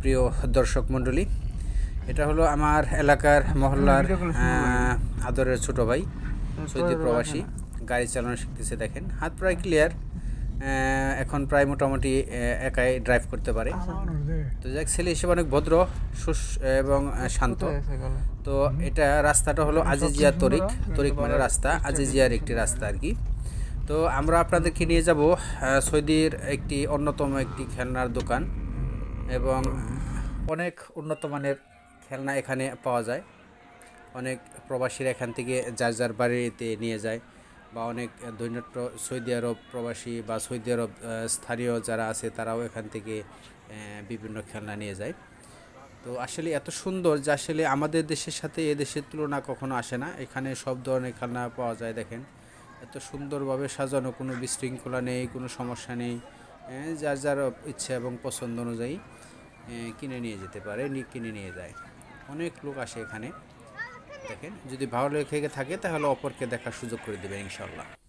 প্রিয় দর্শক মণ্ডলী এটা হলো আমার এলাকার মহল্লার আদরের ছোট ভাই সৌদি প্রবাসী গাড়ি চালানো শিখতেছে দেখেন। হাত প্রায় ক্লিয়ার এখন প্রায় মোটামুটি একাই ড্রাইভ করতে পারে। তো যাক ছেলে হিসেবে অনেক ভদ্র সুস এবং শান্ত। তো এটা রাস্তাটা হলো আজিজিয়া তরিক তরিক মানে রাস্তা আজিজিয়ার একটি রাস্তা আর কি। তো আমরা আপনাদেরকে নিয়ে যাব সৌদির একটি অন্যতম একটি খেলনার দোকান। এবং অনেক উন্নত মানের খেলনা এখানে পাওয়া যায়। অনেক প্রবাসীরা এখান থেকে যার যার বাড়িতে নিয়ে যায় বা অনেক দৈনত্য সৌদি আরব প্রবাসী বা সৌদি আরব স্থানীয় যারা আছে তারাও এখান থেকে বিভিন্ন খেলনা নিয়ে যায়। তো আসলে এত সুন্দর যে আসলে আমাদের দেশের সাথে এ দেশের তুলনা কখনো আসে না। এখানে সব ধরনের খেলনা পাওয়া যায়, দেখেন। এত সুন্দরভাবে সাজানো, কোনো বিশৃঙ্খলা নেই, কোনো সমস্যা নেই। যার যার ইচ্ছা এবং পছন্দ অনুযায়ী কিনে নিয়ে যেতে পারে কিনে নিয়ে যায়। অনেক লোক আসে এখানে। দেখেন, যদি ভালো লেগে থাকে, তাহলে অপরকে দেখার সুযোগ করে দেবেন ইনশাল্লাহ